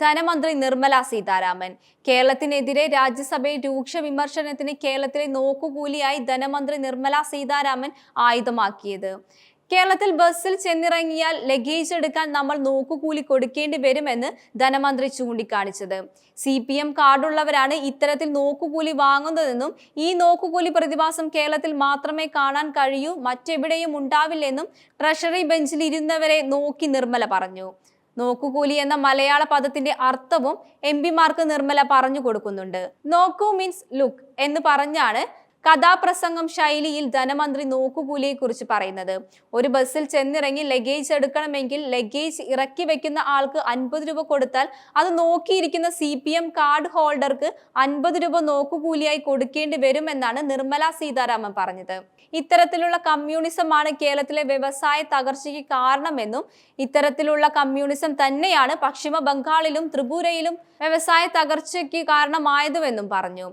ധനമന്ത്രി നിർമ്മല സീതാരാമൻ. കേരളത്തിനെതിരെ രാജ്യസഭയിൽ രൂക്ഷ വിമർശനത്തിന് കേരളത്തിലെ നോക്കുകൂലിയായി ധനമന്ത്രി നിർമ്മല സീതാരാമൻ ആയുധമാക്കിയത്. കേരളത്തിൽ ബസ്സിൽ ചെന്നിറങ്ങിയാൽ ലഗേജ് എടുക്കാൻ നമ്മൾ നോക്കുകൂലി കൊടുക്കേണ്ടി വരുമെന്ന് ധനമന്ത്രി ചൂണ്ടിക്കാണിച്ചത്. സി പി എം കാർഡുള്ളവരാണ് ഇത്തരത്തിൽ നോക്കുകൂലി വാങ്ങുന്നതെന്നും ഈ നോക്കുകൂലി പ്രതിഭാസം കേരളത്തിൽ മാത്രമേ കാണാൻ കഴിയൂ മറ്റെവിടെയും ഉണ്ടാവില്ലെന്നും ട്രഷറി ബെഞ്ചിൽ ഇരുന്നവരെ നോക്കി നിർമ്മല പറഞ്ഞു. നോക്കുകൂലി എന്ന മലയാള പദത്തിന്റെ അർത്ഥവും എം പിമാർക്ക് നിർമ്മല പറഞ്ഞു കൊടുക്കുന്നുണ്ട്. നോക്കൂ മീൻസ് ലുക്ക് എന്ന് പറഞ്ഞാണ് കഥാപ്രസംഗം ശൈലിയിൽ ധനമന്ത്രി നോക്കുകൂലിയെക്കുറിച്ച് പറയുന്നത്. ഒരു ബസ്സിൽ ചെന്നിറങ്ങി ലഗേജ് എടുക്കണമെങ്കിൽ ലഗേജ് ഇറക്കി വെക്കുന്ന ആൾക്ക് അൻപത് രൂപ കൊടുത്താൽ അത് നോക്കിയിരിക്കുന്ന സി പി എം കാർഡ് ഹോൾഡർക്ക് അൻപത് രൂപ നോക്കുകൂലിയായി കൊടുക്കേണ്ടി വരുമെന്നാണ് നിർമ്മല സീതാരാമൻ പറഞ്ഞത്. ഇത്തരത്തിലുള്ള കമ്മ്യൂണിസമാണ് കേരളത്തിലെ വ്യവസായ തകർച്ചയ്ക്ക് കാരണമെന്നും ഇത്തരത്തിലുള്ള കമ്മ്യൂണിസം തന്നെയാണ് പശ്ചിമ ബംഗാളിലും ത്രിപുരയിലും വ്യവസായ തകർച്ചയ്ക്ക് കാരണമായതുവെന്നും പറഞ്ഞു.